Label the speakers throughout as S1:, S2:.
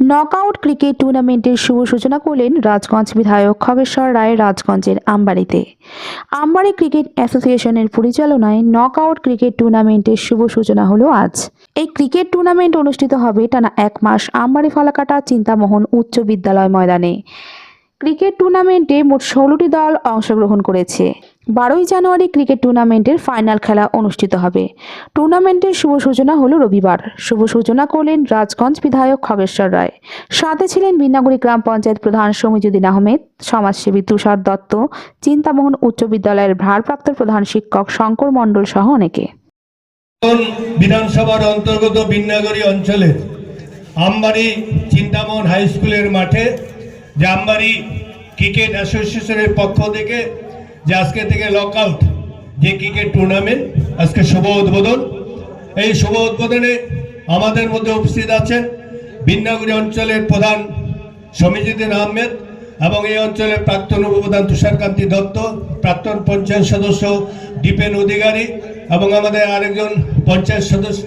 S1: Knockout cricket টুর্নামেন্টের শুভ সূচনা করলেন রাজগঞ্জ বিধায়ক খগেশ্বর রায় রাজগঞ্জের আমবাড়িতে। আমবাড়ি ক্রিকেট অ্যাসোসিয়েশনের পরিচালনায় নকআউট ক্রিকেট টুর্নামেন্টের শুভ সূচনা হলো আজ। এই ক্রিকেট টুর্নামেন্ট অনুষ্ঠিত হবে টানা এক মাস আমবাড়ি ফালাকাটা চিন্তামোহন উচ্চ বিদ্যালয় ময়দানে। ক্রিকেট টুর্নামেন্টে মোট ষোলোটি দল অংশগ্রহণ করেছে। বারোই জানুয়ারি ক্রিকেট টুর্নামেন্টের ফাইনাল খেলা অনুষ্ঠিত হবে। টুর্নামেন্টের শুভ সূচনা হলো রবিবার। শুভ সূচনা করলেন রাজগঞ্জ বিধায়ক খগেশ্বর রায়। সাথে ছিলেন বিনাগুড়ি গ্রাম পঞ্চায়েত প্রধান সমীজুদ্দিন আহমেদ, সমাজসেবী তুষার দত্ত, চিন্তামোহন উচ্চ বিদ্যালয়ের ভারপ্রাপ্ত প্রধান শিক্ষক শঙ্কর মণ্ডল সহ অনেকে।
S2: বিধানসভার অন্তর্গত বিন্নাগরী অঞ্চলের আমবাড়ি চিন্তামন হাই স্কুলের মাঠে যে আমবাড়ি ক্রিকেট অ্যাসোসিয়েশনের পক্ষ থেকে যে আজকে থেকে লক আউট যে ক্রিকেট টুর্নামেন্ট আজকে শুভ উদ্বোধন। এই শুভ উদ্বোধনে আমাদের মধ্যে উপস্থিত আছেন বিন্নাগুড়ি অঞ্চলের প্রধান সমীজুদ্দিন আহমেদ এবং এই অঞ্চলের প্রাক্তন উপপ্রধান তুষারকান্তি দত্ত, প্রাক্তন পঞ্চায়েত সদস্য দীপেন অধিকারী এবং আমাদের আরেকজন পঞ্চায়েত সদস্য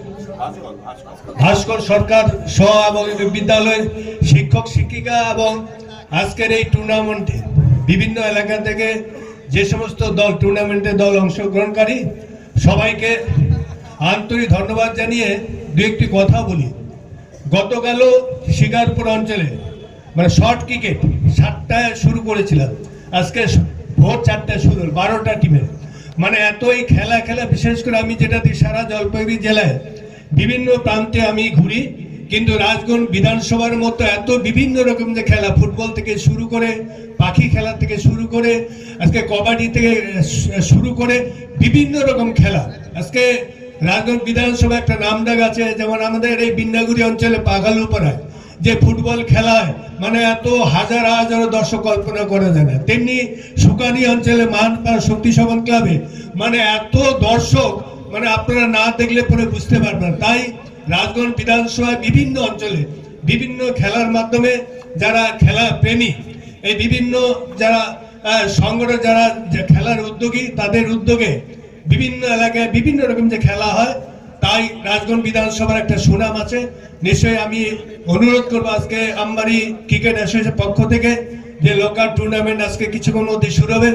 S2: ভাস্কর সরকার সহ এবং বিদ্যালয়ের শিক্ষক, শিক্ষিকা এবং আজকের এই টুর্নামেন্টে বিভিন্ন এলাকা থেকে যে সমস্ত দল টুর্নামেন্টে দল অংশগ্রহণকারী, সবাইকে আন্তরিক ধন্যবাদ জানিয়ে দু একটি কথা বলি। গতকালও শিকারপুর অঞ্চলে মানে শর্ট ক্রিকেট সাতটায় শুরু করেছিলাম। আজকে ভোর চারটায় শুরু বারোটা টিমের মানে এতই খেলা খেলা, বিশেষ করে আমি যেটা দিই সারা জলপাইগুড়ি জেলায় বিভিন্ন প্রান্তে আমি ঘুরি। কিন্তু রাজগঞ্জ বিধানসভার মতো এত বিভিন্ন রকম যে খেলা, ফুটবল থেকে শুরু করে, পাখি খেলা থেকে শুরু করে, আজকে কবাডি থেকে শুরু করে বিভিন্ন রকম খেলা। আজকে রাজগঞ্জ বিধানসভা একটা নামডাক আছে, যেমন আমাদের এই বিন্নাগুড়ি অঞ্চলে পাগালুপাড়ায়, যে ফুটবল খেলায় মানে এত হাজার হাজার দর্শক কল্পনা করা যায় না। তেমনি সুকানি অঞ্চলে মানপাড়া শক্তি সবন ক্লাবে মানে এত দর্শক মানে আপনারা না দেখলে পরে বুঝতে পারবেন তাই রাজগঞ্জ বিধানসভায় বিভিন্ন অঞ্চলে বিভিন্ন খেলার মাধ্যমে যারা খেলা প্রেমী, এই বিভিন্ন যারা সংগঠন যারা খেলার উদ্যোগী, তাদের উদ্যোগে বিভিন্ন এলাকায় বিভিন্ন রকম যে খেলা হয়, তাই রাজগঞ্জ বিধানসভার একটা সুনাম আছে। নিশ্চয়ই আমি অনুরোধ করব আজকে আমবাড়ি ক্রিকেট অ্যাসোসিয়েশন পক্ষ থেকে যে লোকাল টুর্নামেন্ট আজকে কিছুক্ষণ মধ্যে শুরু হবে।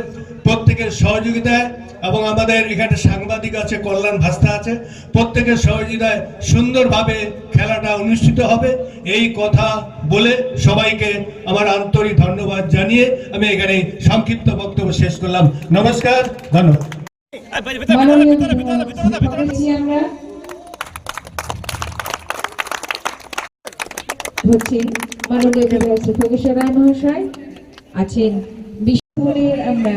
S2: প্রত্যেকের সহযোগিতায় এবং আমাদের এখানে সাংবাদিক আছে, কল্যাণ ভাস্তা আছে, প্রত্যেকের সহযোগিতায় সুন্দরভাবে খেলাটা অনুষ্ঠিত হবে। এই কথা বলে সবাইকে আমার আন্তরিক ধন্যবাদ জানিয়ে আমি এখানে সংক্ষিপ্ত বক্তব্য শেষ করলাম। নমস্কার, ধন্যবাদ।
S3: মাননীয় আছেন বিশ্বরের আমরা